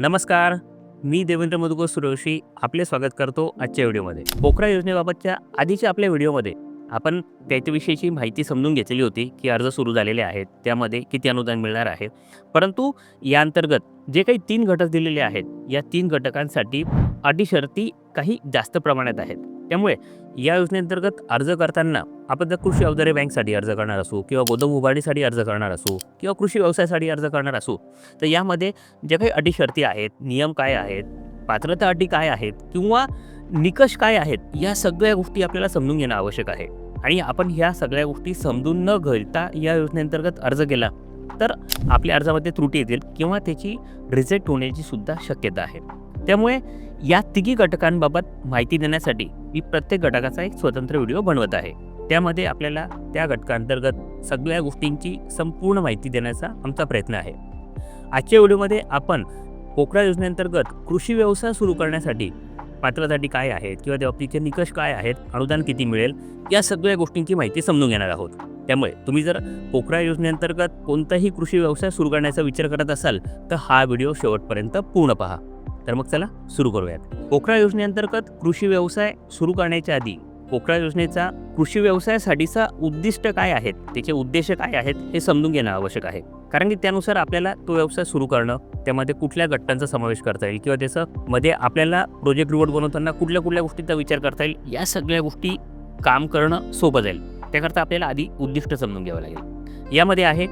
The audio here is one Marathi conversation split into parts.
नमस्कार मी देवेंद्र मधुकर सुरवशी आपले स्वागत करतो आजच्या व्हिडिओमध्ये. पोखरा योजनेबाबतच्या आधीच्या आपल्या व्हिडिओमध्ये आपण त्याच्याविषयीची माहिती समजून घेतलेली होती की अर्ज सुरू झालेले आहेत त्यामध्ये किती अनुदान मिळणार आहे. परंतु या अंतर्गत जे काही तीन घटक दिलेले आहेत या तीन घटकांसाठी अटी शर्ती काही जास्त प्रमाणात आहेत. त्यामुळे या योजनेअंतर्गत अर्ज करताना आपण जर कृषी अवजारे बँकसाठी अर्ज करणार असू किंवा गोदाम उभारणीसाठी अर्ज करणार असू किंवा कृषी व्यवसायासाठी अर्ज करणार असू तर यामध्ये ज्या काही अटी शर्ती आहेत नियम काय आहेत पात्रता अटी काय आहेत किंवा निकष काय आहेत या सगळ्या गोष्टी आपल्याला समजून घेणं आवश्यक आहे. आणि आपण ह्या सगळ्या गोष्टी समजून न घेता या योजनेअंतर्गत अर्ज केला तर आपल्या अर्जामध्ये त्रुटी येतील किंवा त्याची रिजेक्ट होण्याची सुद्धा शक्यता आहे. त्यामुळे या तिघी घटकांबाबत माहिती देण्यासाठी मी प्रत्येक घटकाचा एक स्वतंत्र व्हिडिओ बनवत आहे. त्यामध्ये आपल्याला त्या घटकांतर्गत सगळ्या गोष्टींची संपूर्ण माहिती देण्याचा आमचा प्रयत्न आहे. आजच्या व्हिडिओमध्ये आपण पोखरा योजनेअंतर्गत कृषी व्यवसाय सुरू करण्यासाठी पात्रासाठी काय आहेत किंवा त्या बाबतीचे निकष काय आहेत अनुदान किती मिळेल या सगळ्या गोष्टींची माहिती समजून घेणार आहोत. त्यामुळे तुम्ही जर पोखरा योजनेअंतर्गत कोणताही कृषी व्यवसाय सुरू करण्याचा विचार करत असाल तर हा व्हिडिओ शेवटपर्यंत पूर्ण पहा. तर मग चला सुरू करूयात. पोखरा योजनेअंतर्गत कृषी व्यवसाय सुरू करण्याच्या आधी पोखरा योजनेचा कृषी व्यवसायासाठीचा उद्दिष्ट काय आहेत? त्याचे उद्देश काय आहेत? हे समजून घेणं आवश्यक आहे. कारण की त्यानुसार आपल्याला तो व्यवसाय सुरू करणं त्यामध्ये कुठल्या घटकांचा समावेश करता येईल किंवा त्याचं मध्ये आपल्याला प्रोजेक्ट रिवॉर्ड बनवताना कुठल्या कुठल्या गोष्टींचा विचार करता येईल या सगळ्या गोष्टी काम करणं सोपं जाईल. त्याकरता आपल्याला आधी उद्दिष्ट समजून घ्यावं लागेल. यामध्ये आहे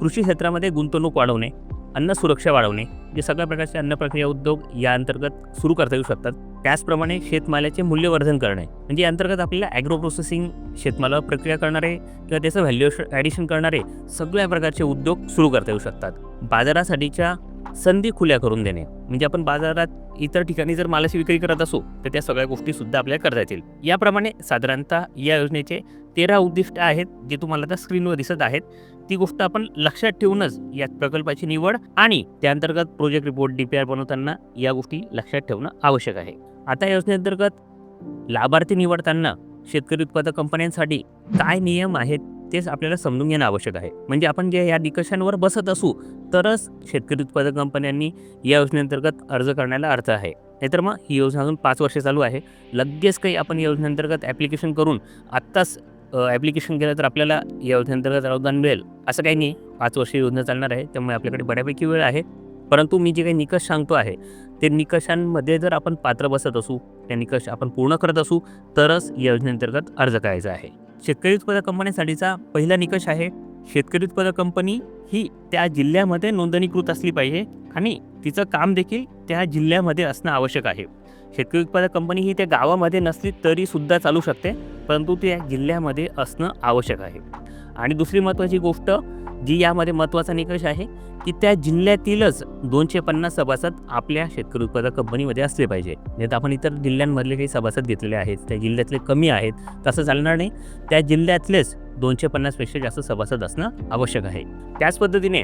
कृषी क्षेत्रामध्ये गुंतवणूक वाढवणे अन्न सुरक्षा वाढवणे जे सगळ्या प्रकारचे अन्न प्रक्रिया उद्योग या अंतर्गत सुरू करता येऊ शकतात. त्याचप्रमाणे शेतमालाचे मूल्यवर्धन करणे. म्हणजे या अंतर्गत आपल्याला ॲग्रो प्रोसेसिंग शेतमालावर प्रक्रिया करणारे किंवा त्याचं व्हॅल्यू ॲडिशन करणारे सगळ्या प्रकारचे उद्योग सुरू करता येऊ शकतात. बाजारासाठीच्या संधी खुल्या करून देणे. म्हणजे आपण बाजारात इतर ठिकाणी जर मालाची विक्री करत असू तर त्या सगळ्या गोष्टी सुद्धा आपल्याला करता येतील. याप्रमाणे साधारणतः या योजनेचे तेरा उद्दिष्ट आहेत जे तुम्हाला आता स्क्रीनवर दिसत आहेत. ती गोष्ट आपण लक्षात ठेवूनच या प्रकल्पाची निवड आणि त्याअंतर्गत project report D P R बनवताना या गोष्टी लक्षात ठेवणं आवश्यक आहे. आता योजनेअंतर्गत लाभार्थी निवडताना शेतकरी उत्पादक कंपन्यांसाठी काय नियम आहेत तेच आपल्याला समजून घेणं आवश्यक आहे. म्हणजे आपण जे या निकषांवर बसत असू तरच शेतकरी उत्पादक कंपन्यांनी या योजनेअंतर्गत अर्ज करण्याला अर्थ आहे. नाहीतर मग ही योजना अजून पाच वर्षे चालू आहे. लगेच काही आपण योजनेअंतर्गत ॲप्लिकेशन करून आत्ताच ॲप्लिकेशन केलं तर आपल्याला या योजनेअंतर्गत अनुदान मिळेल. असं काही नाही. पाच वर्ष योजना चालणार आहे. त्यामुळे आपल्याकडे बऱ्यापैकी वेळ आहे. परंतु मी जे काही निकष सांगतो आहे ते निकषांमध्ये जर आपण पात्र बसत असू त्या निकष आपण पूर्ण करत असू तरच या योजनेअंतर्गत अर्ज करायचा आहे. शेतकरी उत्पादक कंपन्यांसाठीचा पहिला निकष आहे शेतकरी उत्पादक कंपनी ही त्या जिल्ह्यामध्ये नोंदणीकृत असली पाहिजे आणि तिचं काम देखील त्या जिल्ह्यामध्ये असणं आवश्यक आहे. शेतकरी उत्पादक कंपनी ही त्या गावामध्ये नसली तरी सुद्धा चालू शकते परंतु त्या जिल्ह्यामध्ये असणं आवश्यक आहे. आणि दुसरी महत्त्वाची गोष्ट जी यामध्ये महत्त्वाचा निकष आहे की त्या जिल्ह्यातीलच दोनशे पन्नास सभासद आपल्या शेतकरी उत्पादक कंपनीमध्ये असले पाहिजे. नाही तर आपण इतर जिल्ह्यांमधले काही सभासद घेतलेले आहेत त्या जिल्ह्यातले कमी आहेत तसं चालणार नाही. त्या जिल्ह्यातलेच दोनशे पन्नासपेक्षा जास्त सभासद असणं आवश्यक आहे. त्याच पद्धतीने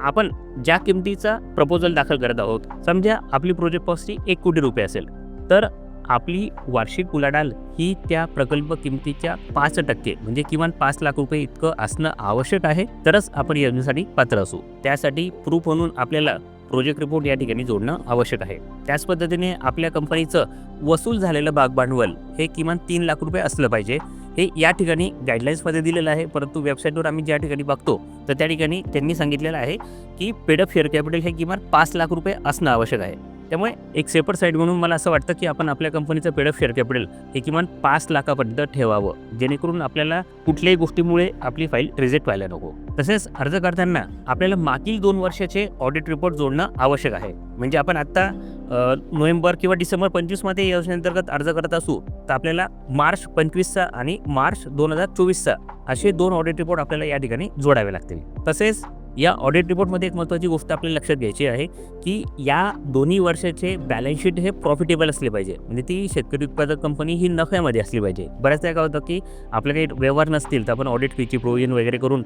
आपण ज्या किमतीचा प्रपोजल दाखल करत आहोत समजा आपली प्रोजेक्ट कॉस्टची एक कोटी रुपये असेल. तर आपली वार्षिक उलाढाल ही त्या प्रकल्प किमतीच्या पाच टक्के म्हणजे किमान पाच लाख रुपये इतकं असणं आवश्यक आहे. तरच आपण योजनेसाठी पात्र असू. त्यासाठी प्रूफ म्हणून आपल्याला प्रोजेक्ट रिपोर्ट या ठिकाणी जोडणं आवश्यक आहे. त्याच पद्धतीने आपल्या कंपनीचं वसूल झालेलं भाग भांडवल हे किमान तीन लाख रुपये असलं पाहिजे. हे या ठिकाणी गाईडलाईन्समध्ये दिलेलं आहे. परंतु वेबसाईटवर आम्ही ज्या ठिकाणी बघतो तर त्या ठिकाणी त्यांनी सांगितलेलं आहे की पेडअप शेअर कॅपिटल हे किमान पाच लाख रुपये असणं आवश्यक आहे. त्यामुळे एक सेपर साईड म्हणून मला असं वाटतं की आपण आपल्या कंपनीचं पेडअप शेअर कॅपिटल हे किमान पाच लाखापर्यंत ठेवावं. जेणेकरून आपल्याला कुठल्याही गोष्टीमुळे आपली फाईल रिजेक्ट व्हायला नको. तसेच अर्ज करताना आपल्याला मागील दोन वर्षाचे ऑडिट रिपोर्ट जोडणं आवश्यक आहे. म्हणजे आपण आत्ता नोव्हेंबर किंवा डिसेंबर पंचवीसमध्ये या योजनेअंतर्गत अर्ज करत असू तर आपल्याला मार्च पंचवीसचा आणि मार्च दोन हजार चोवीसचा असे दोन ऑडिट रिपोर्ट आपल्याला या ठिकाणी जोडावे लागतील. तसेच या ऑडिट रिपोर्टमध्ये एक महत्त्वाची गोष्ट आपल्याला लक्षात घ्यायची आहे की या दोन्ही वर्षाचे बॅलन्स शीट हे प्रॉफिटेबल असले पाहिजे. म्हणजे ती शेतकरी उत्पादक कंपनी ही नफ्यामध्ये असली पाहिजे. बऱ्याचदा काय होतं की आपले काही व्यवहार नसतील तर आपण ऑडिट फीची प्रोव्हिजन वगैरे करून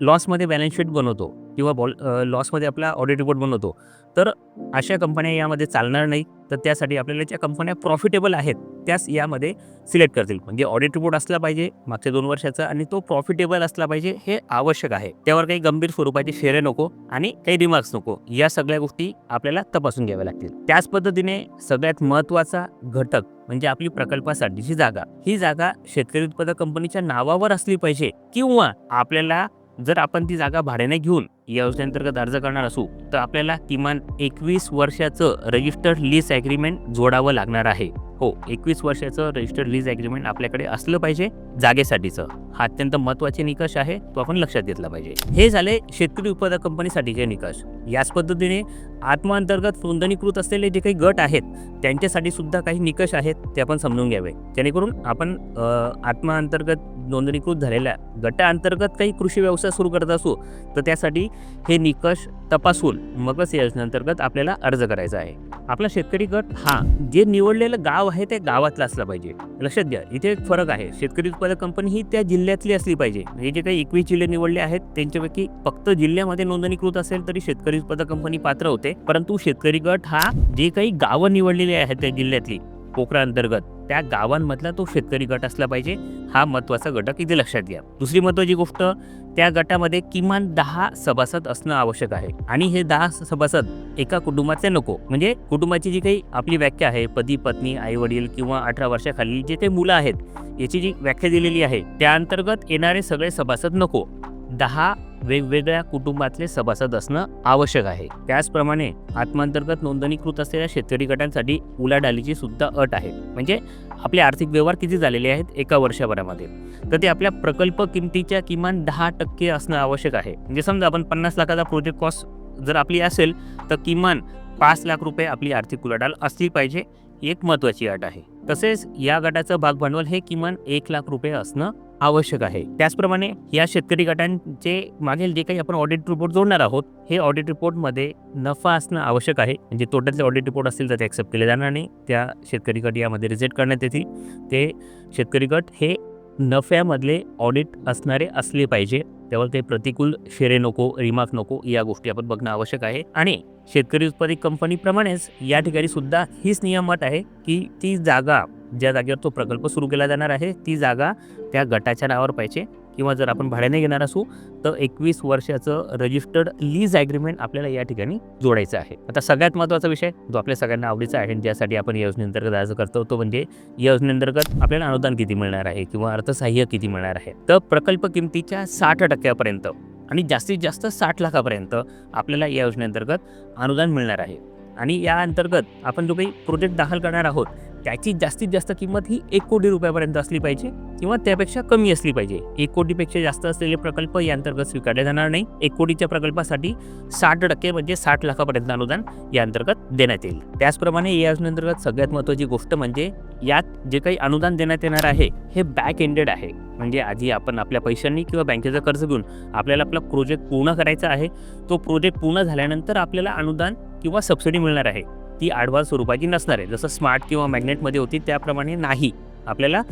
लॉसमध्ये बॅलन्स शीट बनवतो. किंवा बॉल लॉसमध्ये आपला ऑडिट रिपोर्ट बनवतो तर अशा कंपन्या यामध्ये चालणार नाही. तर त्यासाठी आपल्याला ज्या कंपन्या प्रॉफिटेबल आहेत त्याच यामध्ये सिलेक्ट करतील. म्हणजे ऑडिट रिपोर्ट असला पाहिजे मागच्या दोन वर्षाचा आणि तो प्रॉफिटेबल असला पाहिजे हे आवश्यक आहे. त्यावर काही गंभीर स्वरूपाचे शेरे नको आणि काही रिमार्क्स नको. या सगळ्या गोष्टी आपल्याला तपासून घ्याव्या लागतील. त्याच पद्धतीने सगळ्यात महत्त्वाचा घटक म्हणजे आपली प्रकल्पासाठीची जागा. ही जागा शेतकरी उत्पादक कंपनीच्या नावावर असली पाहिजे किंवा आपल्याला जर आपण ती जागा भाड्याने घेऊन या योजनेअंतर्गत अर्ज करणार असू तर आपल्याला किमान एकवीस वर्षाचं रजिस्टर्ड लीज ॲग्रीमेंट जोडावं लागणार आहे. हो एकवीस वर्षाचं रजिस्टर्ड लीज ॲग्रीमेंट आपल्याकडे असलं पाहिजे जागेसाठीचं. हा अत्यंत महत्त्वाचे निकष आहे तो आपण लक्षात घेतला पाहिजे. हे झाले शेतकरी उत्पादक कंपनीसाठीचे निकष. याच पद्धतीने आत्माअंतर्गत नोंदणीकृत असलेले जे काही गट आहेत त्यांच्यासाठी सुद्धा काही निकष आहेत ते आपण समजून घ्यावे. जेणेकरून आपण आत्माअंतर्गत नोंदणीकृत झालेल्या गटाअंतर्गत काही कृषी व्यवसाय सुरू करत असू तर त्यासाठी हे निकष तपासून मगच योजनेअंतर्गत आपल्याला अर्ज करायचा आहे. आपला शेतकरी गट हा जे निवडलेलं गाव आहे ते गावातलं असलं पाहिजे. लक्षात घ्या इथे एक फरक आहे. शेतकरी उत्पादक कंपनी ही त्या जिल्ह्यातली असली पाहिजे. हे जे काही एकवीस जिल्हे निवडले आहेत त्यांच्यापैकी फक्त जिल्ह्यामध्ये नोंदणीकृत असेल तरी शेतकरी उत्पादक कंपनी पात्र होते. परंतु शेतकरी गट हा जे काही गावं निवडलेली आहेत त्या जिल्ह्यातली पोखरा अंतर्गत त्या गावांमधला तो शेतकरी गट असला पाहिजे हा महत्त्वाचा घटक इथे लक्षात घ्या. दुसरी महत्त्वाची गोष्ट त्या गटामध्ये किमान दहा सभासद असणं आवश्यक आहे. आणि हे दहा सभासद एका कुटुंबाचे नको. म्हणजे कुटुंबाची जी काही आपली व्याख्या आहे पती पत्नी आई वडील किंवा अठरा वर्षाखाली जे काही मुलं आहेत याची जी व्याख्या दिलेली आहे त्या अंतर्गत येणारे सगळे सभासद नको. दहा वेगवेगळ्या कुटुंबातले सभासद असणं आवश्यक आहे. त्याचप्रमाणे आत्मांतर्गत नोंदणीकृत असलेल्या शेतकरी गटांसाठी उलाढालीची सुद्धा अट आहे. म्हणजे आपले आर्थिक व्यवहार किती झालेले आहेत एका वर्षभरामध्ये. तर ते आपल्या प्रकल्प किमतीच्या किमान दहा टक्के असणं आवश्यक आहे. म्हणजे समजा आपण पन्नास लाखाचा प्रोजेक्ट कॉस्ट जर आपली असेल तर किमान पाच लाख रुपये आपली आर्थिक उलाढाल असली पाहिजे. एक महत्त्वाची अट आहे. तसेच या गटाचं भागभांडवल हे किमान एक लाख रुपये असणं आवश्यक आहे. त्याचप्रमाणे या शेतकरी गटांचे मागील जे काही आपण ऑडिट रिपोर्ट जोडणार आहोत हे ऑडिट रिपोर्टमध्ये नफा असणं आवश्यक आहे. म्हणजे तोट्यातले ऑडिट रिपोर्ट असतील तर ते ॲक्सेप्ट केले जाणार नाही. त्या शेतकरी गट यामध्ये रिजेक्ट करण्यात येतील. ते शेतकरी गट हे नफ्यामधले ऑडिट असणारे असले पाहिजे. त्यावर ते प्रतिकूल शेरे नको रिमार्क नको या गोष्टी आपण बघणं आवश्यक आहे. आणि शेतकरी उत्पादित कंपनीप्रमाणेच या ठिकाणी सुद्धा हीच नियमत आहे की ती जागा ज्या जागेवर तो प्रकल्प सुरू केला जाणार आहे ती जागा त्या गटाच्या नावावर पाहिजे. किंवा जर आपण भाड्याने घेणार असू तर एकवीस वर्षाचं रजिस्टर्ड लीज ॲग्रीमेंट आपल्याला या ठिकाणी जोडायचं आहे. आता सगळ्यात महत्त्वाचा विषय जो आपल्या सगळ्यांना आवडीचा आहे आणि ज्यासाठी आपण या योजनेअंतर्गत अर्ज करतो तो म्हणजे या योजनेअंतर्गत आपल्याला अनुदान किती मिळणार आहे किंवा अर्थसहाय्य किती मिळणार आहे. तर प्रकल्प किमतीच्या साठ टक्क्यापर्यंत आणि जास्तीत जास्त साठ लाखापर्यंत आपल्याला या योजनेअंतर्गत अनुदान मिळणार आहे. आणि या अंतर्गत आपण जो काही प्रोजेक्ट दाखल करणार आहोत त्याची जास्तीत जास्त किंमत ही एक कोटी रुपयापर्यंत असली पाहिजे किंवा त्यापेक्षा कमी असली पाहिजे. एक कोटीपेक्षा जास्त असलेले प्रकल्प या अंतर्गत स्वीकारले जाणार नाही. एक कोटीच्या प्रकल्पासाठी साठ टक्के म्हणजे साठ लाखापर्यंत अनुदान या अंतर्गत देण्यात येईल. त्याचप्रमाणे या योजनेअंतर्गत सगळ्यात महत्त्वाची गोष्ट म्हणजे यात जे काही अनुदान देण्यात येणार आहे हे बॅक एंडेड आहे. म्हणजे आधी आपण आपल्या पैशांनी किंवा बँकेचं कर्ज घेऊन आपल्याला आपला प्रोजेक्ट पूर्ण करायचा आहे तो प्रोजेक्ट पूर्ण झाल्यानंतर आपल्याला अनुदान किंवा सबसिडी मिळणार आहे. ती आडवा स्वरूपाची नसणार आहे. जसं स्मार्ट किंवा मॅग्नेटमध्ये होती त्याप्रमाणे नाही. आपल्याला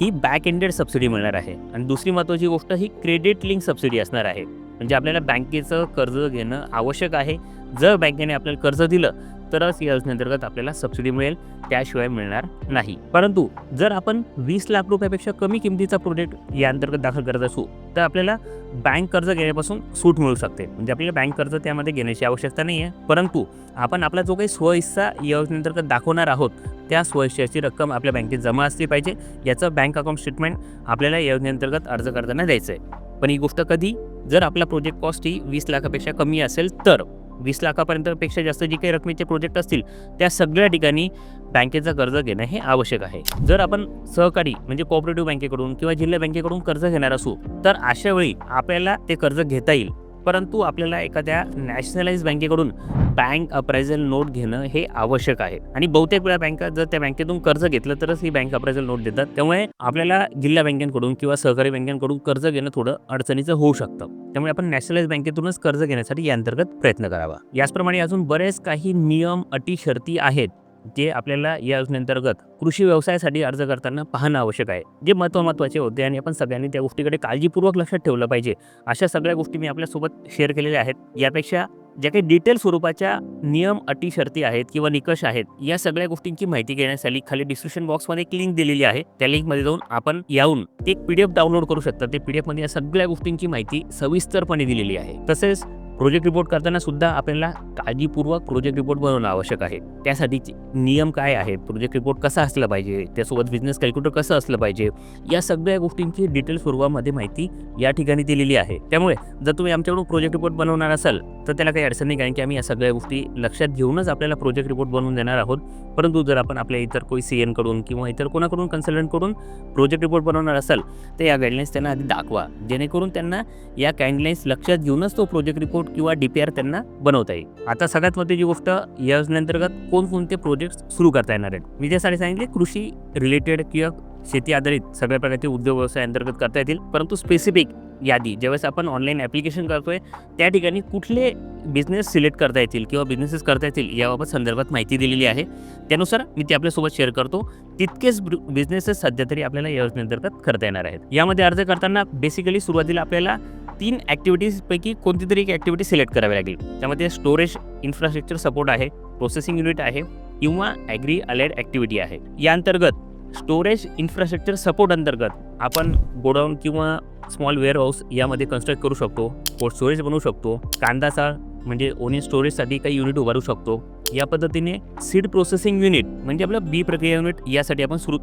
ही बॅक एंडेड सबसिडी मिळणार आहे. आणि दुसरी महत्त्वाची गोष्ट ही क्रेडिट लिंक सबसिडी असणार आहे. म्हणजे आपल्याला बँकेचं कर्ज घेणं आवश्यक आहे. जर बँकेने आपल्याला कर्ज दिलं तरच या योजनेअंतर्गत आपल्याला सबसिडी मिळेल त्याशिवाय मिळणार नाही. परंतु जर आपण वीस लाख रुपयापेक्षा कमी किमतीचा प्रोजेक्ट या अंतर्गत दाखल करत असू तर आपल्याला बँक कर्ज घेण्यापासून सूट मिळू शकते. म्हणजे आपल्याला बँक कर्ज त्यामध्ये घेण्याची आवश्यकता नाही आहे परंतु आपण आपला जो काही स्वहिस्सा योजनेअंतर्गत दाखवणार आहोत त्या स्वहिस्साची रक्कम आपल्या बँकेत जमा असली पाहिजे. याचं बँक अकाउंट स्टेटमेंट आपल्याला योजनेअंतर्गत अर्ज करताना द्यायचं आहे पण ही गोष्ट कधी? जर आपला प्रोजेक्ट कॉस्ट ही वीस लाखापेक्षा कमी असेल तर वीस लाखापर्यंतपेक्षा जास्त जी काही रकमेचे प्रोजेक्ट असतील त्या सगळ्या ठिकाणी बँकेचं कर्ज घेणं हे आवश्यक आहे. जर आपण सहकारी म्हणजे कोऑपरेटिव्ह बँकेकडून किंवा जिल्हा बँकेकडून कर्ज घेणार असू तर अशा वेळी आपल्याला ते कर्ज घेता येईल. परंतु आपल्याला एखाद्या नॅशनलाइज बँकेकडून बँक अप्रायझल नोट घेणं हे आवश्यक आहे. आणि बहुतेक वेळा बँका जर त्या बँकेतून कर्ज घेतलं तरच ही बँक अप्रायझल नोट देतात. त्यामुळे आपल्याला जिल्हा बँकेकडून किंवा सहकारी बँकेकडून कर्ज घेणं थोडं अडचणीचं होऊ शकतं. त्यामुळे आपण नॅशनलाइज बँकेतूनच कर्ज घेण्यासाठी या अंतर्गत प्रयत्न करावा. याचप्रमाणे अजून बरेच काही नियम अटी शर्ती आहेत. जे आपल्याला या योजनेअंतर्गत कृषी व्यवसायासाठी अर्ज करताना पाहणं आवश्यक आहे. जे महत्त्व महत्त्वाचे होते आणि आपण सगळ्यांनी त्या गोष्टीकडे काळजीपूर्वक लक्षात ठेवलं पाहिजे. अशा सगळ्या गोष्टी मी आपल्यासोबत शेअर केलेल्या आहेत. यापेक्षा ज्या काही डिटेल स्वरूपाच्या नियम अटी शर्ती आहेत किंवा निकष आहेत या सगळ्या गोष्टींची माहिती घेण्यासाठी खाली डिस्क्रिप्शन बॉक्समध्ये एक लिंक दिलेली आहे. त्या लिंकमध्ये जाऊन आपण याहून एक पी डी एफ डाउनलोड करू शकता. ते पी डी एफमध्ये या सगळ्या गोष्टींची माहिती सविस्तरपणे दिलेली आहे. तसेच प्रोजेक्ट रिपोर्ट करताना सुद्धा आपल्याला काळजीपूर्वक प्रोजेक्ट रिपोर्ट बनवणं आवश्यक आहे. त्यासाठी नियम काय आहेत? प्रोजेक्ट रिपोर्ट कसा असला पाहिजे? त्यासोबत बिझनेस कॅल्क्युलेटर कसं असलं पाहिजे? या सगळ्या गोष्टींची डिटेल स्वरूपामध्ये माहिती या ठिकाणी दिलेली आहे. त्यामुळे जर तुम्ही आमच्याकडून प्रोजेक्ट रिपोर्ट बनवणार असाल तर त्याला काही अडचण नाही कारण की आम्ही या सगळ्या गोष्टी लक्षात घेऊनच आपल्याला प्रोजेक्ट रिपोर्ट बनवून देणार आहोत. परंतु जर आपण आपल्या इतर कोई सी एनकडून किंवा इतर कोणाकडून कन्सल्टंटकडून प्रोजेक्ट रिपोर्ट बनवणार असाल तर या गाईडलाईन्स त्यांना आधी दाखवा. जेणेकरून त्यांना या गाईडलाईन्स लक्षात घेऊनच तो प्रोजेक्ट रिपोर्ट किंवा डी पी आर त्यांना बनवता येईल. आता सगळ्यात महत्त्वाची गोष्ट या योजनेअंतर्गत कोणकोणते प्रोजेक्ट सुरू करता येणार आहेत? मी त्यासाठी सांगितले कृषी रिलेटेड किंवा शेती आधारित सगळ्या प्रकारचे उद्योग व्यवसाय अंतर्गत करता येतील. परंतु स्पेसिफिक यादी ज्यावेळेस आपण ऑनलाईन ॲप्लिकेशन करतो आहे त्या ठिकाणी कुठले बिझनेस सिलेक्ट करता येतील किंवा बिझनेसेस करता येतील याबाबत संदर्भात माहिती दिलेली आहे. त्यानुसार मी ती आपल्यासोबत शेअर करतो. तितकेच बिझनेसेस सध्या तरी आपल्याला या योजनेअंतर्गत करता येणार आहेत. यामध्ये अर्ज करताना बेसिकली सुरुवातीला आपल्याला तीन ॲक्टिव्हिटीजपैकी कोणती तरी एक ॲक्टिव्हिटी सिलेक्ट करावी लागेल. त्यामध्ये स्टोरेज इन्फ्रास्ट्रक्चर सपोर्ट आहे प्रोसेसिंग युनिट आहे किंवा ॲग्री अलाइड ॲक्टिव्हिटी आहे. या अंतर्गत स्टोरेज इन्फ्रास्ट्रक्चर सपोर्ट अंतर्गत आपण गोडाऊन किंवा स्मॉल वेअर हाऊस यामध्ये कन्स्ट्रक्ट करू शकतो कोल्ड स्टोरेज बनवू शकतो कांदाचा म्हणजे ओनी स्टोरेजसाठी काही युनिट उभारू शकतो. या पद्धतीने सीड प्रोसेसिंग युनिट म्हणजे आपलं बी प्रक्रिया युनिट यासाठी आपण सुरू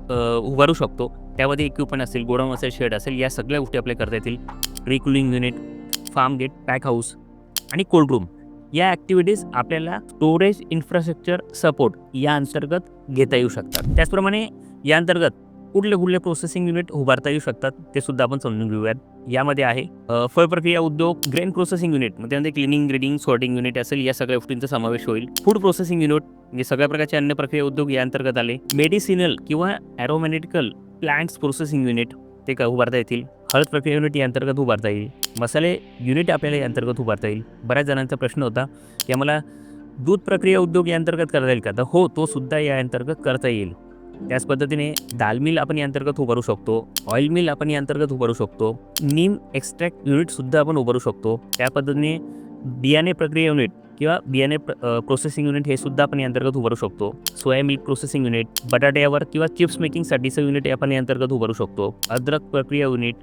उभारू शकतो. त्यामध्ये इक्विपमेंट असेल गोडाऊन असेल शेड असेल या सगळ्या गोष्टी आपल्या करता येतील. Precooling unit farm gate pack house आणि कोल्ड रूम या ॲक्टिव्हिटीज आपल्याला स्टोरेज इन्फ्रास्ट्रक्चर सपोर्ट या अंतर्गत घेता येऊ शकतात. त्याचप्रमाणे या अंतर्गत कुठले कुठले प्रोसेसिंग युनिट उभारता येऊ शकतात ते सुद्धा आपण समजून घेऊयात. यामध्ये आहे फळ प्रक्रिया उद्योग ग्रेन प्रोसेसिंग युनिट मग त्यामध्ये क्लिनिंग ग्रेडिंग सॉर्टिंग युनिट असेल या सगळ्या गोष्टींचा समावेश होईल. फूड प्रोसेसिंग युनिट म्हणजे सगळ्या प्रकारचे अन्न प्रक्रिया उद्योग या अंतर्गत आले. मेडिसिनल किंवा ॲरोमॅटिकल प्लांट्स प्रोसेसिंग युनिट ते का उभारता येतील? हळद प्रक्रिया युनिट या अंतर्गत उभारता येईल. मसाले युनिट आपल्याला या अंतर्गत उभारता येईल. बऱ्याच जणांचा प्रश्न होता की आम्हाला दूध प्रक्रिया उद्योग या अंतर्गत करता येईल का? तर हो तो सुद्धा या अंतर्गत करता येईल. त्याच पद्धतीने दाल मिल आपण या अंतर्गत उभारू शकतो ऑइल मिल आपण या अंतर्गत उभारू शकतो नीम एक्स्ट्रॅक्ट युनिटसुद्धा आपण उभारू शकतो. त्या पद्धतीने बियाणे प्रक्रिया युनिट किंवा बियाणे प्रोसेसिंग युनिट हे सुद्धा आपण या अंतर्गत उभारू शकतो. सोया मिल्क प्रोसेसिंग युनिट बटाट्यावर किंवा चिप्स मेकिंगसाठीचं युनिट आपण या अंतर्गत उभारू शकतो. अद्रक प्रक्रिया युनिट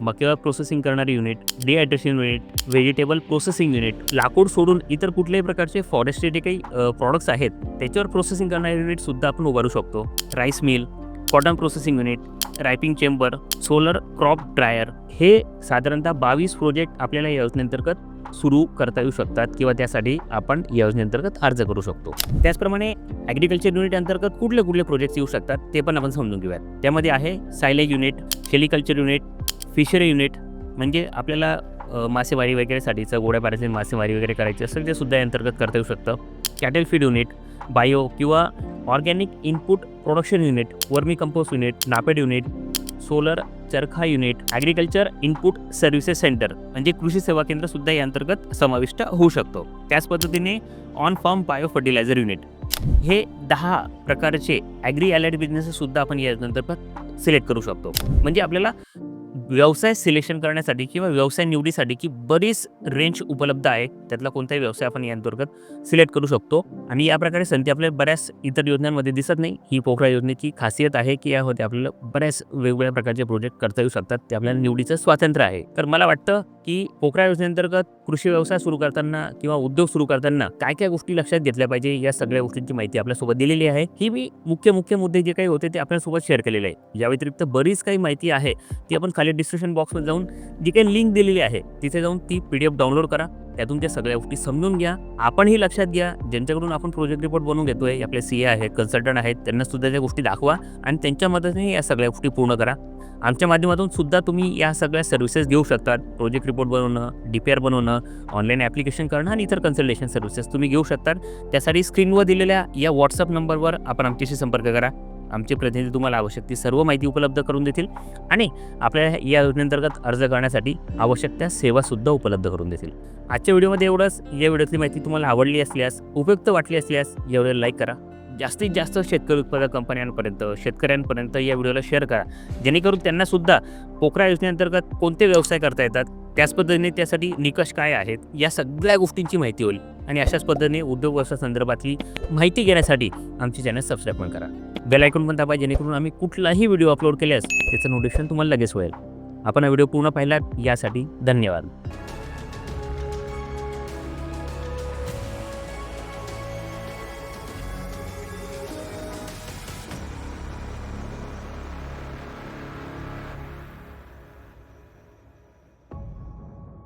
मक्यावर प्रोसेसिंग करणारे unit dehydration unit vegetable processing unit लाकूड सोडून इतर कुठल्याही प्रकारचे फॉरेस्टचे जे काही प्रॉडक्ट्स आहेत त्याच्यावर प्रोसेसिंग करणारे युनिटसुद्धा आपण उभारू शकतो. Rice mill cotton processing unit ripening chamber solar crop dryer हे साधारणतः बावीस प्रोजेक्ट आपल्याला या योजनेअंतर्गत सुरू करता येऊ शकतात किंवा त्यासाठी आपण योजनेअंतर्गत अर्ज करू शकतो. त्याचप्रमाणे ॲग्रिकल्चर युनिट अंतर्गत कुठले कुठले प्रोजेक्ट्स येऊ शकतात ते पण आपण समजून घेऊयात. त्यामध्ये आहे silage unit sericulture unit fishery unit म्हणजे आपल्याला मासेमारी वगैरेसाठीचं गोड्या पाण्याची मासेमारी वगैरे करायची असेल ते सुद्धा अंतर्गत करता येऊ शकतं. कॅटल फीड युनिट बायो किंवा organic input production unit vermi compost unit नापेड unit solar चरखा unit agriculture input services centre म्हणजे कृषी सेवा केंद्र सुद्धा या अंतर्गत समाविष्ट होऊ शकतो. त्याच पद्धतीने on farm bio fertiliser unit हे दहा प्रकारचे ॲग्री ॲलाइड बिझनेससुद्धा आपण या अंतर्गत सिलेक्ट करू शकतो. म्हणजे आपल्याला व्यवसाय सिलेक्शन करण्यासाठी किंवा व्यवसाय निवडीसाठी की बरीच रेंज उपलब्ध आहे त्यातला कोणताही व्यवसाय आपण या अंतर्गत सिलेक्ट करू शकतो. आणि या प्रकारे संधी आपल्या बऱ्याच इतर योजनांमध्ये दिसत नाही. ही पोखरा योजनेची खासियत आहे की यामध्ये आपल्याला बऱ्याच वेगवेगळ्या प्रकारचे प्रोजेक्ट करता येऊ शकतात. ते आपल्याला निवडीचं स्वातंत्र्य आहे. तर मला वाटतं की पोखरा योजनेअंतर्गत कृषी व्यवसाय सुरू करताना किंवा उद्योग सुरू करताना काय काय गोष्टी लक्षात घेतल्या पाहिजे या सगळ्या गोष्टींची माहिती आपल्यासोबत दिलेली आहे. ही मी मुख्य मुख्य मुद्दे जे काही होते ते आपल्यासोबत शेअर केलेले आहे. या व्यतिरिक्त बरीच काही माहिती आहे ती आपण खाली डिस्क्रिप्शन बॉक्समध्ये जाऊन जी काही लिंक दिलेली आहे तिथे जाऊन ती पी डी एफ डाउनलोड करा. त्यातून त्या सगळ्या गोष्टी समजून घ्या. आपणही लक्षात घ्या ज्यांच्याकडून आपण प्रोजेक्ट रिपोर्ट बनवून घेतोय आपले सी ए आहेत कन्सल्टंट आहेत त्यांना सुद्धा त्या गोष्टी दाखवा आणि त्यांच्या मदतीने या सगळ्या गोष्टी पूर्ण करा. आमच्या माध्यमातून सुद्धा तुम्ही या सगळ्या सर्व्हिसेस घेऊ शकतात. प्रोजेक्ट रिपोर्ट बनवणं डी पी आर बनवणं ऑनलाईन ॲप्लिकेशन करणं आणि इतर कन्सल्टेशन सर्व्हिसेस तुम्ही घेऊ शकतात. त्यासाठी स्क्रीनवर दिलेल्या या व्हॉट्सअप नंबरवर आपण आमच्याशी संपर्क करा. आमचे प्रतिनिधी तुम्हाला आवश्यक ती सर्व माहिती उपलब्ध करून देतील आणि आपल्याला या योजनेअंतर्गत अर्ज करण्यासाठी आवश्यक त्या सेवासुद्धा उपलब्ध करून देतील. आजच्या व्हिडिओमध्ये एवढंच. या व्हिडिओतली माहिती तुम्हाला आवडली असल्यास उपयुक्त वाटली असल्यास एवढं लाईक करा. जास्तीत जास्त शेतकरी उत्पादक कंपन्यांपर्यंत शेतकऱ्यांपर्यंत या व्हिडिओला शेअर करा. जेणेकरून त्यांनासुद्धा पोखरा योजनेअंतर्गत कोणते व्यवसाय करता येतात त्याच पद्धतीने त्यासाठी निकष काय आहेत या सगळ्या गोष्टींची माहिती होईल. आणि अशाच पद्धतीने उद्योग व्यवसायासंदर्भातली माहिती घेण्यासाठी आमची चॅनल सबस्क्राईब पण करा. बेल आयकॉन पण दाबा जेणेकरून आम्ही कुठलाही व्हिडिओ अपलोड केल्यास त्याचं नोटिफिकेशन तुम्हाला लगेच होईल. आपण हा व्हिडिओ पूर्ण पाहिला यासाठी धन्यवाद.